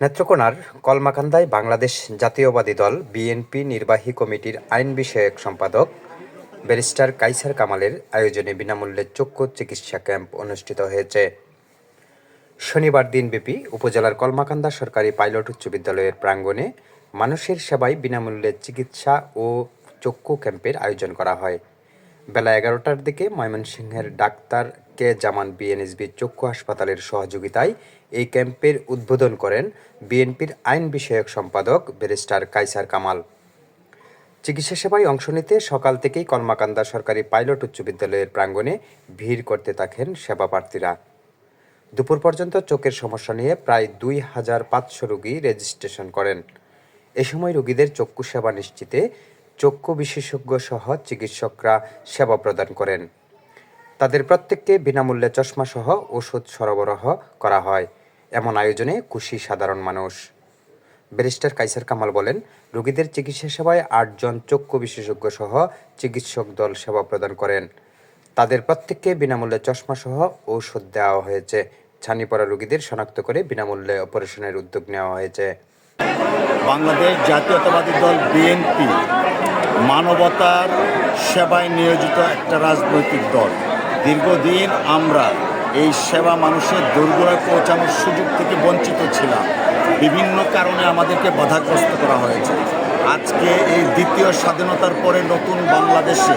নেত্রকোনার কলমাকান্দায় বাংলাদেশ জাতীয়বাদী দল বিএনপি নির্বাহী কমিটির আইন বিষয়ক সম্পাদক ব্যারিস্টার কাইসার কামালের আয়োজনে বিনামূল্যে চক্ষু চিকিৎসা ক্যাম্প অনুষ্ঠিত হয়েছে। শনিবার দিনব্যাপী উপজেলার কলমাকান্দা সরকারি পাইলট উচ্চ বিদ্যালয়ের প্রাঙ্গণে মানুষের সেবায় বিনামূল্যে চিকিৎসা ও চক্ষু ক্যাম্পের আয়োজন করা হয়। বেলা এগারোটার দিকে ময়মনসিংহের ডাক্তার কে জামান বিএনএসবি চক্ষু হাসপাতালের সহযোগিতায় এই ক্যাম্পের উদ্বোধন করেন বিএনপির আইন বিষয়ক সম্পাদক ব্যারিস্টার কাইসার কামাল। চিকিৎসা সেবায় অংশ নিতে সকাল থেকেই কলমাকান্দা সরকারি পাইলট উচ্চ বিদ্যালয়ের প্রাঙ্গণে ভিড় করতে থাকেন সেবা প্রার্থীরা দুপুর পর্যন্ত চোখের সমস্যা নিয়ে প্রায় দুই হাজার পাঁচশো রোগী রেজিস্ট্রেশন করেন। এ সময় রোগীদের চক্ষু সেবা নিশ্চিতে চক্ষু বিশেষজ্ঞ সহ চিকিৎসকরা সেবা প্রদান করেন। তাদের প্রত্যেককে বিনামূল্যে চশমা সহ ওষুধ সরবরাহ করা হয়। এমন আয়োজনে খুশি সাধারণ মানুষ। ব্যারিস্টার কাইসার কামাল বলেন, রোগীদের চিকিৎসা সেবায় আটজন চক্ষু বিশেষজ্ঞ সহ চিকিৎসক দল সেবা প্রদান করেন। তাদের প্রত্যেককে বিনামূল্যে চশমা সহ ঔষধ দেওয়া হয়েছে। ছানি পড়া রোগীদের শনাক্ত করে বিনামূল্যে অপারেশনের উদ্যোগ নেওয়া হয়েছে। বাংলাদেশ জাতীয়তাবাদী দল বিএনপি মানবতার সেবায় নিয়োজিত একটা রাজনৈতিক দল। দীর্ঘদিন আমরা এই সেবা মানুষের দুর্গরায় পৌঁছানোর সুযোগ থেকে বঞ্চিত ছিলাম। বিভিন্ন কারণে আমাদেরকে বাধাগ্রস্ত করা হয়েছে। আজকে এই দ্বিতীয় স্বাধীনতার পরে নতুন বাংলাদেশে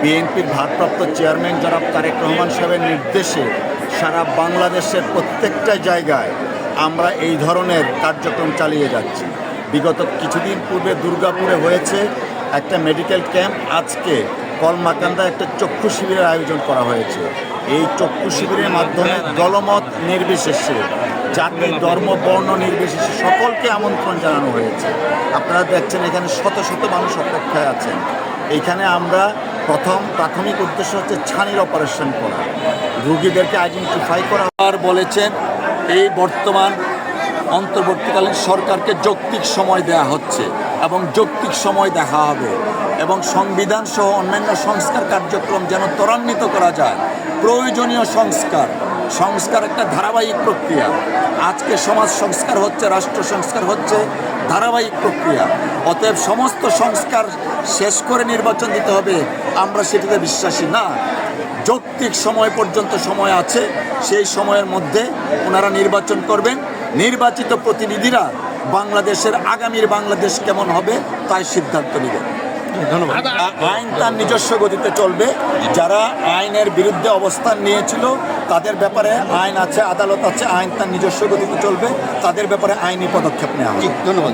বিএনপির ভারপ্রাপ্ত চেয়ারম্যান জনাব তারেক রহমান সাহেবের নির্দেশে সারা বাংলাদেশের প্রত্যেকটা জায়গায় আমরা এই ধরনের কার্যক্রম চালিয়ে যাচ্ছি। বিগত কিছুদিন পূর্বে দুর্গাপুরে হয়েছে একটা মেডিকেল ক্যাম্প। আজকে কলমাকান্দা একটা চক্ষু শিবিরের আয়োজন করা হয়েছে। এই চক্ষু শিবিরের মাধ্যমে দলমত নির্বিশেষে, জাতি, ধর্ম, বর্ণ নির্বিশেষে সকলকে আমন্ত্রণ জানানো হয়েছে। আপনারা দেখছেন এখানে শত শত মানুষ অপেক্ষায় আছেন। এখানে আমরা প্রথম প্রাথমিক উদ্দেশ্য হচ্ছে ছানির অপারেশন করা। রুগীদেরকে আইডেন্টিফাই করা। আর বলেছেন এই বর্তমান অন্তর্বর্তীকালীন সরকারকে যৌক্তিক সময় দেয়া হচ্ছে। এবং যৌক্তিক সময় দেখা হবে এবং সংবিধান সহ অন্যান্য সংস্কার কার্যক্রম যেন ত্বরান্বিত করা যায়। প্রয়োজনীয় সংস্কার। সংস্কার একটা ধারাবাহিক প্রক্রিয়া। আজকে সমাজ সংস্কার হচ্ছে, রাষ্ট্র সংস্কার হচ্ছে, ধারাবাহিক প্রক্রিয়া। অতএব সমস্ত সংস্কার শেষ করে নির্বাচন দিতে হবে, আমরা সেটিতে বিশ্বাসী না। যৌক্তিক সময় পর্যন্ত সময় আছে, সেই সময়ের মধ্যে ওনারা নির্বাচন করবেন। নির্বাচিত প্রতিনিধিরা বাংলাদেশের আগামীর বাংলাদেশ কেমন হবে তাই সিদ্ধান্ত নেবেন ধন্যবাদ। আইন তার নিজস্ব গতিতে চলবে। যারা আইনের বিরুদ্ধে অবস্থান নিয়েছিল তাদের ব্যাপারে আইন আছে আদালত আছে আইন তার নিজস্ব গতিতে চলবে। তাদের ব্যাপারে আইনি পদক্ষেপ নেওয়া হবে। ধন্যবাদ।